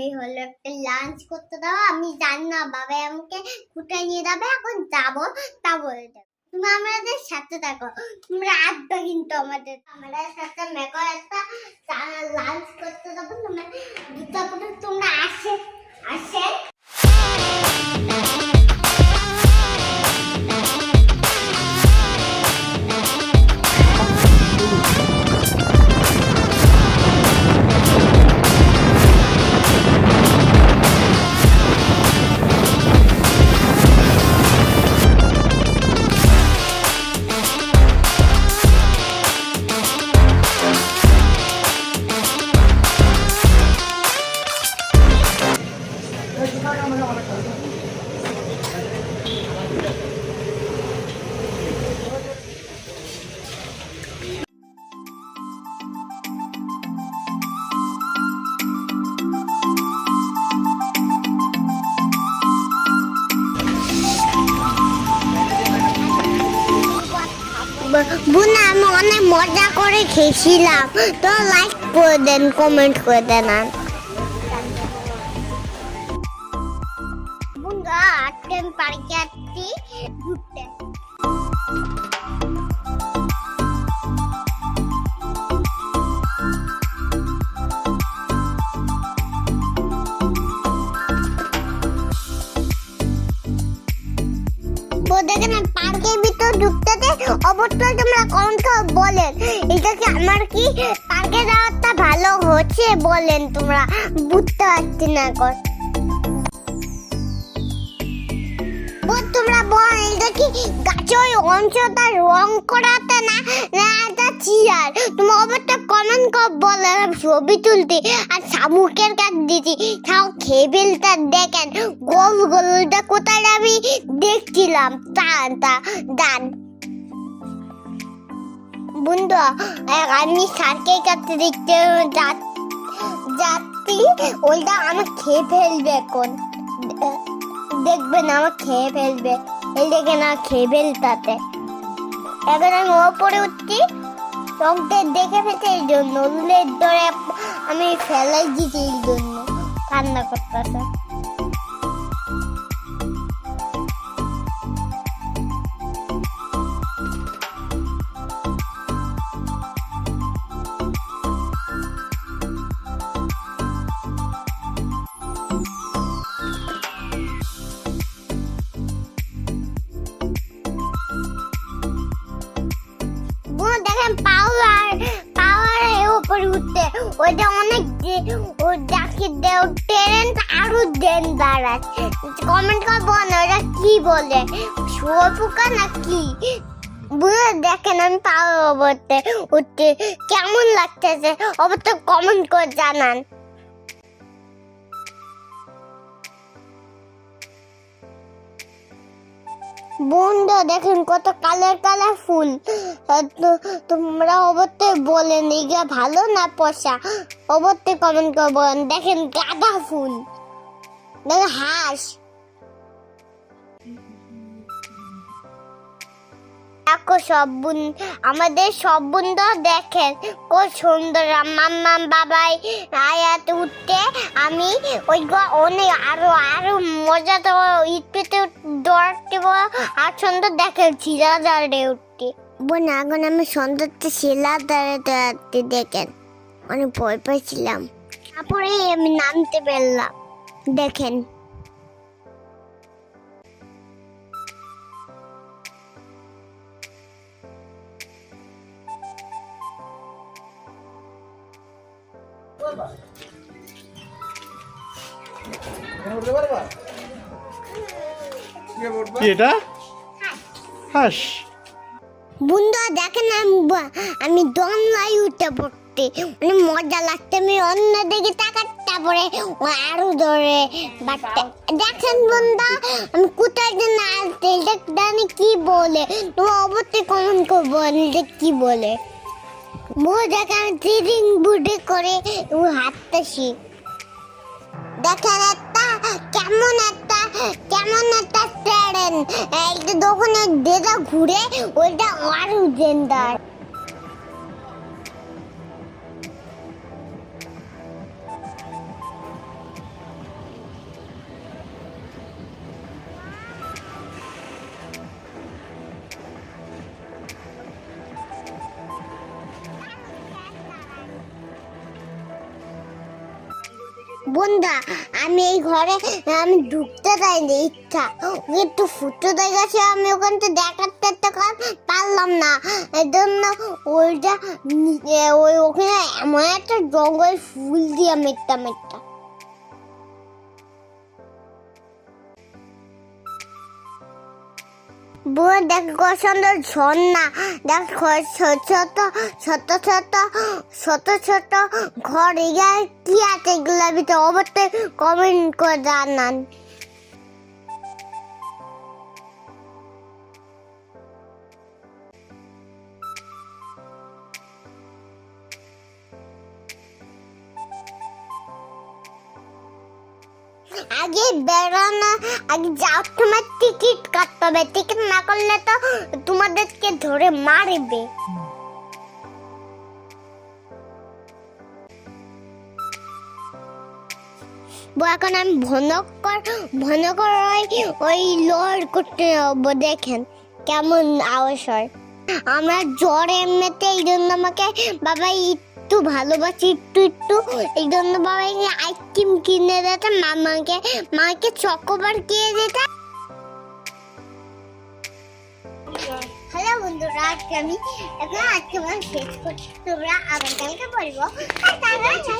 আমি হলো একটা লাঞ্চ করতে দাও, আমি জানি না বাবা আমাকে কোথায় নিয়ে যাবে, এখন যাব, তা বলে তুমি আমাদের সাথে থাকো, তোমরা আসবে কিন্তু আমাদের। আমাদের সাথে মেকো একটা লাঞ্চ করতে দেবো তোমরা তোমরা আসে আসে। বোন, আমি অনেক মজা করে খেয়েছিলাম। তো লাইক করে দেন কমেন্ট করে দেন বন্ধুরা আজকে আমি পার্কে যাচ্ছি অবশ্যই তোমরা কমেন্ট বলেন? এটা কি আমার কি? ভালো হচ্ছে বলেন তোমরা। বুঝতে পারছি না তোমরা বল, এটা কি গাছের অংশটা রং করাতে না না এটা চিয়ার? অবশ্যই কমেন্ট করে, বলে ছবি তুলতে। আর শামুকের কাছ দিছি। তাও খেবিলটা দেখেন। গোল গোলটা কোথায় আমি দেখছিলাম। তা, দান। বন্ধু আমি সার্কের কাছে দেখতে যাচ্ছি। ওইটা আমার খেয়ে ফেলবে এখন। দেখবেন আমার খেয়ে ফেলবে। এই দেখে না, খেয়ে ফেলতাতে এবার আমি ওপরে উঠছি। রংটা দেখে ফেলছে এই জন্য। উলের ধরে আমি ফেলাই দিয়েছি এই জন্য। কান্না করতেছে। ওইটা অনেক যাকে দেও ট্রেন আরও দেন দাঁড়াচ্ছে কমেন্ট করব না ওটা কি বলে? শুয়োপোকা না কি বুঝে দেখেন আমি পাওয়ার অবতে উঠতে কেমন লাগতেছে? অবশ্য কমেন্ট করে জানান। বন্ধু, দেখেন কত কালার কালার ফুল। তোমরা অবশ্যই বলেন এগুলা ভালো না পয়সা অবশ্যই কমেন্ট করে, বলেন। দেখেন গাঁদা ফুল। দেখেন হাঁস। দেখো সব বন, আমাদের সব বন্ধু দেখেন কত সুন্দর মাম্মা বাবাই, আয়াত উঠতে আমি ওই অনেক আরও আরও মজা তো ঈদ পেতে দৌড়াতে আর সুন্দর দেখেন শিলা দাঁড়ে উঠতে। বোন, এখন আমি সুন্দরটা শিলা দাঁড়ে দাঁড়াতে দেখেন, অনেক ভয় পাইছিলাম। তারপরে আমি নামতে পারলাম, দেখেন। কি এটা? হাস। বন্ধুরা দেখেন আমি আমি দমলাই উঠে পড়তে। মানে মজা লাগতে আমি অন্য দিকে তাকাতে পরে আরও ধরে বাটতে দেখেন বন্ধু আমি কোথায় যে না আসতে জানি কি বলে। তুমি অবশ্যই কমেন্ট করব যে কি বলে। মো দেখে আমি ট্রেডিং বুটে করে ও হাঁটতেছি। দেখেন একটা কেমন একটা কেমন একটা স্যারেন একটা দোকানের যেটা ঘুরে ওইটা আরও জেন্দার বন্ধা, আমি এই ঘরে, আমি ঢুকতে চাইনি ইচ্ছা। ওকে একটু ফুটো গেছে আমি ওখানটা দেখাতে তো কার- পারলাম না। এই জন্য ওইটা ওই ওখানে এমন একটা জঙ্গল ফুল দিয়ে মেটটা মেটটা বুয়া দেখ কত সুন্দর ঝর্ণা। দেখ ছোট ছোট ছোট ছোট ছোট ছোট ঘর। এগুলা কি আছে? এগুলোর ভিতরে অবশ্যই কমেন্ট করে জানান। আগে বেরোনো আগে যাও, তোমার টিকিট কাটতে হবে। টিকিট না করলে তো তোমাদেরকে ধরে মারবে। এখন আমি ভনকর ভনকর ওই ওই লোড করতে দেখেন কেমন আওয়াজ হয়। আমরা জ্বর এমনিতে এই জন্য আমাকে বাবা একটু ভালোবাসি একটু একটু। এই জন্য বাবা আইসক্রিম কিনে দিতাম মামাকে মাকে চকোবার কিনে দিতাম হ্যালো বন্ধুরা আজকে আমি এখন আজকে আমার শেষ তোমরা আগামীকালকে বলব টাটা, টাটা।